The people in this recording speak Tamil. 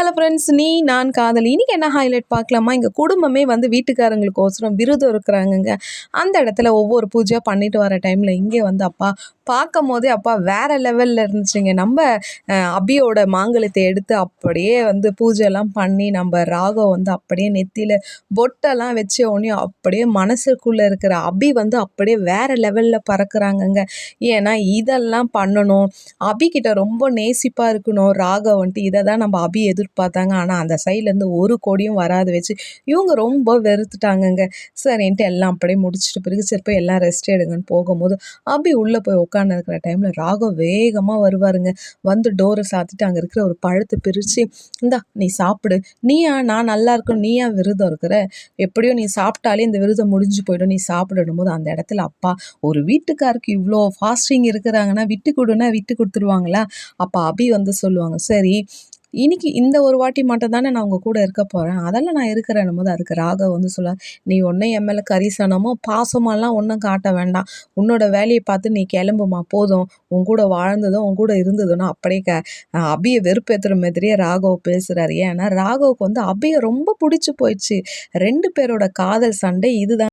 ஹலோ ஃப்ரெண்ட்ஸ் நீ நான் காதலி. இன்னைக்கு என்ன ஹைலைட் பார்க்கலாமா? எங்கள் குடும்பமே வந்து வீட்டுக்காரங்களுக்கோசரம் விருதம் இருக்கிறாங்கங்க. அந்த இடத்துல ஒவ்வொரு பூஜையாக பண்ணிட்டு வர டைமில் இங்கே வந்து அப்பா பார்க்கும் போதே அப்பா வேற லெவலில் இருந்துச்சுங்க. நம்ம அபியோட மாங்கலத்தை எடுத்து அப்படியே வந்து பூஜைலாம் பண்ணி நம்ம ராகம் வந்து அப்படியே நெத்தியில் பொட்டெல்லாம் வச்ச உடனே அப்படியே மனசுக்குள்ளே இருக்கிற அபி வந்து அப்படியே வேறு லெவலில் பறக்கிறாங்கங்க. ஏன்னா இதெல்லாம் பண்ணணும். அபிகிட்ட ரொம்ப நேசிப்பாக இருக்கணும். ராகம் வந்துட்டு இதை தான் நம்ம அபி எதிர்பார்த்தாங்க. ஆனால் அந்த சைட்லேருந்து ஒரு கோடியும் வராது வச்சு இவங்க ரொம்ப வெறுத்துட்டாங்கங்க. சரின்ட்டு எல்லாம் அப்படியே முடிச்சுட்டு பிறகு சரி போய் எல்லாம் ரெஸ்ட் எடுங்கன்னு போகும்போது அபி உள்ளே போய் உட்காந்துருக்கிற டைமில் ராகம் வேகமாக வருவாருங்க. வந்து டோரை சாத்திட்டு அங்கே இருக்கிற ஒரு பழத்தை பிரித்து இந்தா நீ சாப்பிடு. நீயா? நான் நல்லா இருக்கணும். நீயா விரதம் இருக்கிற? எப்படியோ நீ சாப்பிட்டாலே இந்த விரதம் முடிஞ்சு போயிடும். நீ சாப்பிடணும் போது அந்த இடத்துல அப்பா ஒரு வீட்டுக்காருக்கு இவ்வளோ ஃபாஸ்டிங் இருக்கிறாங்கன்னா விட்டு கொடுன்னா விட்டு கொடுத்துருவாங்களா? அப்போ அபி வந்து சொல்லுவாங்க சரி இன்னைக்கு இந்த ஒரு வாட்டி மட்டும் தானே நான் உங்கள் கூட இருக்க போகிறேன் அதெல்லாம் நான் இருக்கிறேன். போது அதுக்கு ராகவ் வந்து சொல்ல நீ ஒன்றும் என் மேலே கரிசனமோ பாசமெல்லாம் ஒன்றும் காட்ட வேண்டாம். உன்னோட வேலையை பார்த்து நீ கிளம்புமா? போதும். உன் கூட வாழ்ந்ததும் உன் கூட இருந்ததுன்னா அப்படியே க அபியை வெறுப்பேற்றுற மாதிரியே ராகவ் பேசுகிறாரு ஏன்னா ராகவுக்கு வந்து அபியை ரொம்ப பிடிச்சி போயிடுச்சு. ரெண்டு பேரோட காதல் சண்டை இதுதான்.